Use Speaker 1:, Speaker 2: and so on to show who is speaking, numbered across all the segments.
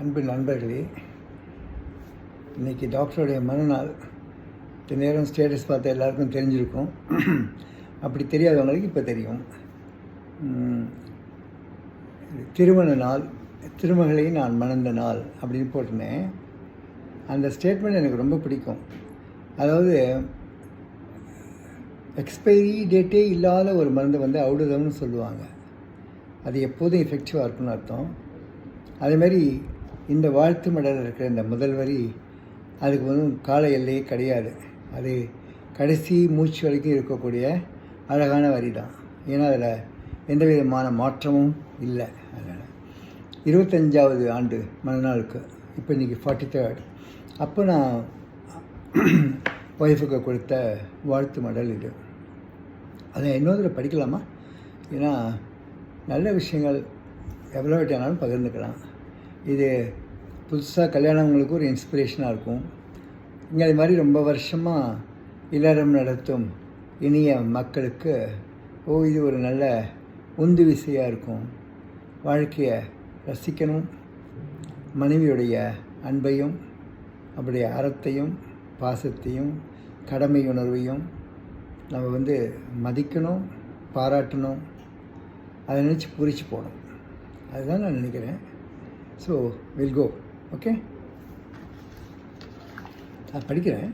Speaker 1: அன்பு நண்பர்களே இன்றைக்கி டாக்டருடைய மறுநாள். இந்த நேரம் ஸ்டேட்டஸ் பார்த்தா எல்லாருக்கும் தெரிஞ்சிருக்கும். அப்படி தெரியாதவங்களுக்கு இப்போ தெரியும். திருமண நாள் திருமகளை நான் மணந்த நாள் அப்படின்னு போட்டிருந்தேன். அந்த ஸ்டேட்மெண்ட் எனக்கு ரொம்ப பிடிக்கும். அதாவது எக்ஸ்பைரி டேட்டே இல்லாத ஒரு மருந்து வந்து அவுடுதம்னு சொல்லுவாங்க. அது எப்போதும் எஃபெக்டிவாக இருக்குன்னு அர்த்தம். அதேமாதிரி இந்த வாழ்த்து மடல் இருக்கிற இந்த முதல் வரி அதுக்கு வந்து கால எல்லையே கிடையாது. அது கடைசி மூச்சு வரைக்கும் இருக்கக்கூடிய அழகான வரி தான் ஏன்னா அதில் எந்த விதமான மாற்றமும் இல்லை அதனால். இருபத்தஞ்சாவது ஆண்டு மறுநாளுக்கு இப்போ இன்றைக்கி ஃபார்ட்டி தேர்ட் அப்போ நான் ஒய்ஃபுக்கு கொடுத்த வாழ்த்து மடல் இது. அதை இன்னொரு படிக்கலாமா? ஏன்னா நல்ல விஷயங்கள் எவ்வளோ வேணாலும் பகிர்ந்துக்கலாம். இது புதுசாக கல்யாணவங்களுக்கு ஒரு இன்ஸ்பிரேஷனாக இருக்கும். இங்கே அது மாதிரி ரொம்ப வருஷமாக இல்லறம் நடத்தும் இனிய மக்களுக்கு ஓ இது ஒரு நல்ல உந்து விசையாக இருக்கும். வாழ்க்கையை ரசிக்கணும். மனைவியுடைய அன்பையும் அவருடைய அறத்தையும் பாசத்தையும் கடமை உணர்வையும் நம்ம வந்து மதிக்கணும் பாராட்டணும். அதை நினச்சி புரிச்சு போகணும். அதுதான் நான் நினைக்கிறேன். ஸோ வில் கோ ஓகே நான் படிக்கிறேன்.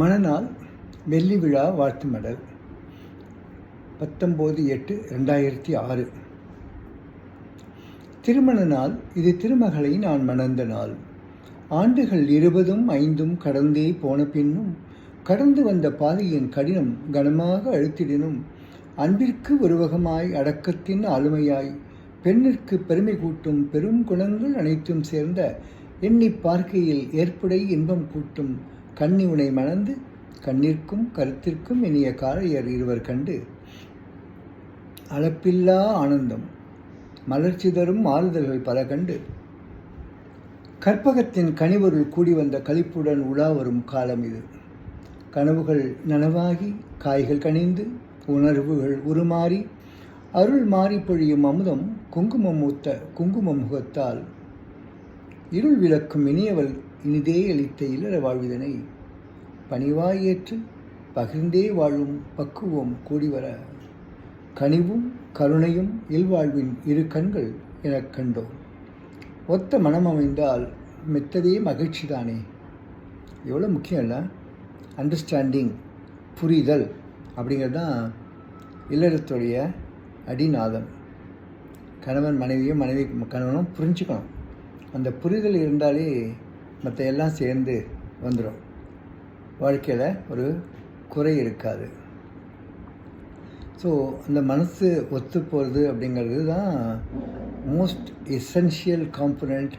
Speaker 1: மணநாள் வெள்ளி விழா வாழ்த்து மடல். பத்தொம்போது எட்டு ரெண்டாயிரத்தி ஆறு. திருமண நாள் இது திருமகளை நான் மணந்த நாள். ஆண்டுகள் இருபதும் ஐந்தும் கடந்தே போன பின்னும் கடந்து வந்த பாதையின் கடினம் கனமாக அழுத்திடினும் அன்பிற்கு உருவகமாய் அடக்கத்தின் ஆளுமையாய் பெண்ணிற்கு பெருமை கூட்டும் பெரும் குணங்கள் அனைத்தும் சேர்ந்த எண்ணி பார்க்கையில் ஏற்புடை இன்பம் கூட்டும் கண்ணி உனை மணந்து கண்ணிற்கும் கருத்திற்கும் இனிய காரையர் இருவர் கண்டு. அளப்பில்லா ஆனந்தம் மலர்ச்சி தரும் ஆறுதல்கள் பல கண்டு. கற்பகத்தின் கனிவருள் கூடி வந்த கழிப்புடன் உலா வரும் காலம் இது. கனவுகள் நனவாகி காய்கள் கனிந்து உணர்வுகள் உருமாறி அருள் மாறி பொழியும் அமுதம் குங்குமம் மூத்த குங்கும முகத்தால். இருள் விளக்கும் இனியவள் இனிதே அளித்த இல்லற வாழ்விதனை. பணிவாயேற்று பகிர்ந்தே வாழும் பக்குவம் கூடிவர. கனிவும் கருணையும் இல்வாழ்வின் இரு கண்கள் எனக் கண்டோம். ஒத்த மனம் அமைந்தால் மெத்ததே மகிழ்ச்சி தானே எவ்வளோ முக்கியம் இல்லை அண்டர்ஸ்டாண்டிங் புரிதல். அப்படிங்கிறது தான் இல்லறத்துடைய அடிநாதம் கணவன் மனைவியும் மனைவி கணவனும் புரிஞ்சுக்கணும். அந்த புரிதல் இருந்தாலே மற்ற எல்லாம் சேர்ந்து வந்துடும் வாழ்க்கையில் ஒரு குறை இருக்காது. ஸோ அந்த மனசு ஒத்து போகிறது அப்படிங்கிறது தான் most essential component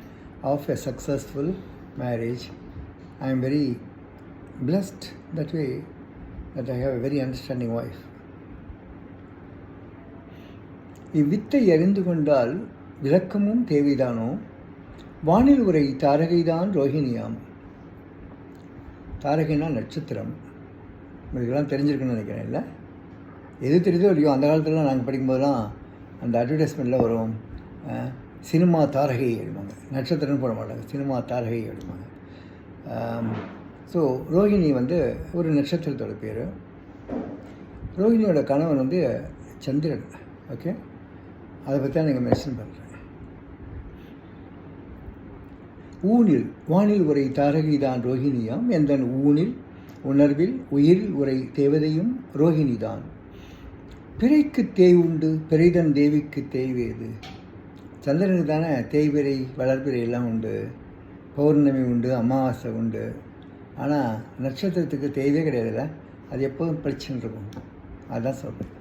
Speaker 1: of a successful marriage I am very blessed that way that I have a very understanding wife. இவ்வித்தை அறிந்து கொண்டால் விளக்கமும் தேவைதானோ? வானில் உரை தாரகைதான் ரோஹிணியாம். தாரகைனா நட்சத்திரம். இதெல்லாம் தெரிஞ்சிருக்குன்னு நினைக்கிறேன் இல்லை? எது தெரியுதோ இல்லையோ அந்த காலத்துலலாம் நாங்கள் படிக்கும்போதெல்லாம் அந்த அட்வர்டைஸ்மெண்ட்டில் வரும் சினிமா தாரகை எழுவாங்க நட்சத்திரம்னு போட மாட்டாங்க சினிமா தாரகை அப்படிம்பாங்க. ஸோ ரோஹிணி வந்து ஒரு நட்சத்திரத்தோட பேர். ரோஹிணியோட கணவன் வந்து சந்திரன். ஓகே அதை பற்றி தான் நீங்கள் மென்ஷன் பண்ணுறேன் ஊனில் வானில் உரை தாரகிதான் ரோஹிணியாம் எந்தன் ஊனில் உணர்வில் உயிரில் உரை தேவதையும் ரோஹிணிதான் பிறைக்கு தேய் உண்டு பிறைதன் தேவிக்கு தேய்வேது சந்திரனுக்கு தானே தேய்பிறை வளர்பிறை எல்லாம் உண்டு. பௌர்ணமி உண்டு அமாவாசை உண்டு. ஆனால் நட்சத்திரத்துக்கு தேவையே கிடையாதுல்ல? அது எப்போதும் பிரச்சனை இருக்கும். அதான் சொல்கிறேன்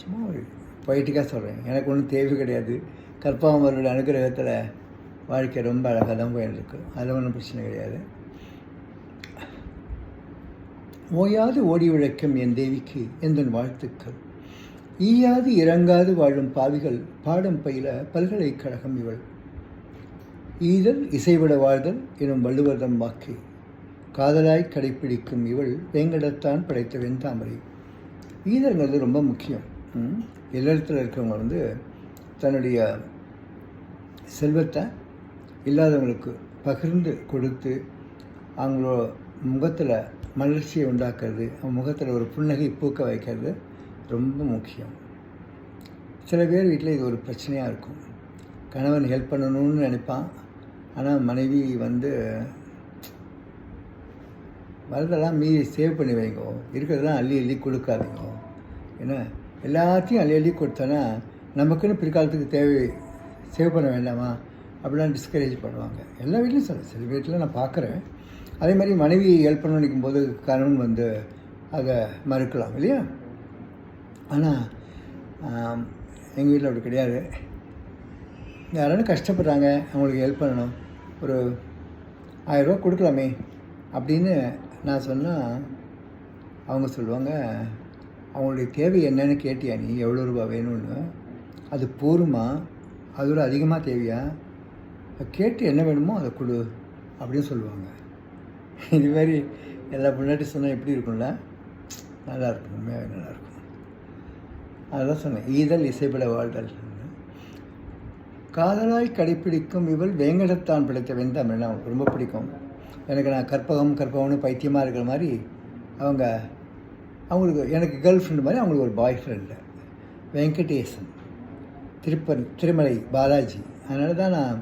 Speaker 1: சும்மா ஒரு பொய்ட்டிக்காக சொல்கிறேன் எனக்கு ஒன்றும் தேவை கிடையாது. கற்பாமரோட அனுகிரகத்தில் வாழ்க்கை ரொம்ப அழகாக தான் போயின்னு அதில் ஒன்றும் பிரச்சனை கிடையாது. ஓயாது ஓடி உழைக்கும் என் தேவிக்கு எந்தன் வாழ்த்துக்கள்? ஈயாது இறங்காது வாழும் பாவிகள் பாடம் பயில பல்கலைக்கழகம் இவள். ஈதல் இசைவிட வாழ்தல் எனும் வள்ளுவர்தம் வாக்கு. காதலாய் கடைப்பிடிக்கும் இவள் வேங்கடத்தான் படைத்த வெண்தாமரை. ஈதல்ங்கிறது ரொம்ப முக்கியம். ம்? இருக்கிறவங்க வந்து தன்னுடைய செல்வத்தை இல்லாதவங்களுக்கு பகிர்ந்து கொடுத்து அவங்களோட முகத்தில் மலர்ச்சியை உண்டாக்குறது அவங்க முகத்தில் ஒரு புன்னகை பூக்க வைக்கிறது ரொம்ப முக்கியம். சில பேர் வீட்டில் இது ஒரு பிரச்சனையாக இருக்கும். கணவன் ஹெல்ப் பண்ணணும்னு நினைப்பான். ஆனால் மனைவி வந்து வரதெல்லாம் மீறி சேவ் பண்ணி வைங்க. இருக்கிறதெல்லாம் அள்ளி அள்ளி கொடுக்காதீங்க. ஏன்னா எல்லாத்தையும் அள்ளி அள்ளி கொடுத்தோன்னா நமக்குன்னு பிற்காலத்துக்கு தேவை சேவ் பண்ண வேண்டாமா? அப்படிலாம் டிஸ்கரேஜ் பண்ணுவாங்க. எல்லா வீட்லையும் சொல்ல சில வீட்டில் நான் பார்க்குறேன். அதே மாதிரி மனைவி ஹெல்ப் பண்ண நினைக்கும் போது கணவன் வந்து அதை மறுக்கலாம் இல்லையா? ஆனால் எங்கள் வீட்டில் அப்படி கிடையாது. யாராலும் கஷ்டப்படுறாங்க அவங்களுக்கு ஹெல்ப் பண்ணணும். ஒரு ஆயிரரூவா கொடுக்கலாமே அப்படின்னு நான் சொன்னால் அவங்க சொல்லுவாங்க அவங்களுடைய தேவை என்னன்னு கேட்டியா நீ? எவ்வளோ ரூபா வேணும்னு? அது போருமா அதோட அதிகமாக தேவையா? கேட்டு என்ன வேணுமோ அதை கொடு அப்படின்னு சொல்லுவாங்க. இது மாதிரி எல்லா முன்னாடி சொன்னால் எப்படி இருக்கும்ல? நல்லா இருக்கும். உண்மையாகவே நல்லாயிருக்கும் அதான் சொன்னேன். ஈதல் இசைப்பட வாழ்தல். காதலாய் கடைப்பிடிக்கும் இவள் வேங்கடத்தான் பிடித்த வெந்தமிழ் அவங்களுக்கு ரொம்ப பிடிக்கும். எனக்கு நான் கற்பகம் கற்பகம்னு பைத்தியமாக இருக்கிற மாதிரி அவங்க அவங்களுக்கு எனக்கு கேர்ள் ஃப்ரெண்டு மாதிரி அவங்களுக்கு ஒரு பாய் ஃப்ரெண்டு வெங்கடேசன். திருப்பன் திருமலை பாலாஜி. அதனால தான் நான்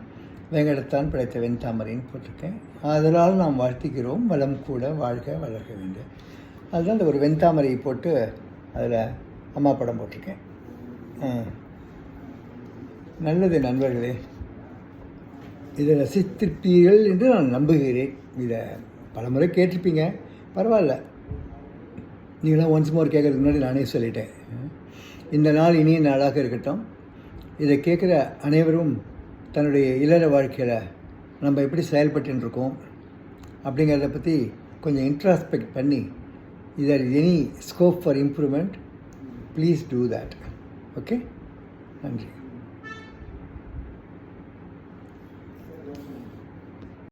Speaker 1: வெங்கடத்தான் படைத்த வெண்தாமரைன்னு போட்டிருக்கேன். அதனால் நாம் வாழ்த்துக்கிறோம் வளம் கூட வாழ்க வளர்க்க வேண்டும். அதுதான் அந்த ஒரு வெண்தாமரையை போட்டு அதில் அம்மா படம் போட்டிருக்கேன். நல்லது நண்பர்களே. இதை ரசித்திருப்பீர்கள் என்று நான் நம்புகிறேன். இதை பலமுறை கேட்டிருப்பீங்க. பரவாயில்ல. நீங்களாம் ஒன்ஸ் மோர் கேட்கறதுக்கு முன்னாடி நானே சொல்லிட்டேன். இந்த நாள் இனிய நாளாக இருக்கட்டும். இதை கேட்குற அனைவரும் தன்னுடைய இளர வாழ்க்கையில் நம்ம எப்படி செயல்பட்டுன்னு இருக்கோம் அப்படிங்கிறத பற்றி கொஞ்சம் இன்ட்ராஸ்பெக்ட் பண்ணி either any scope for improvement please do that okay நன்றி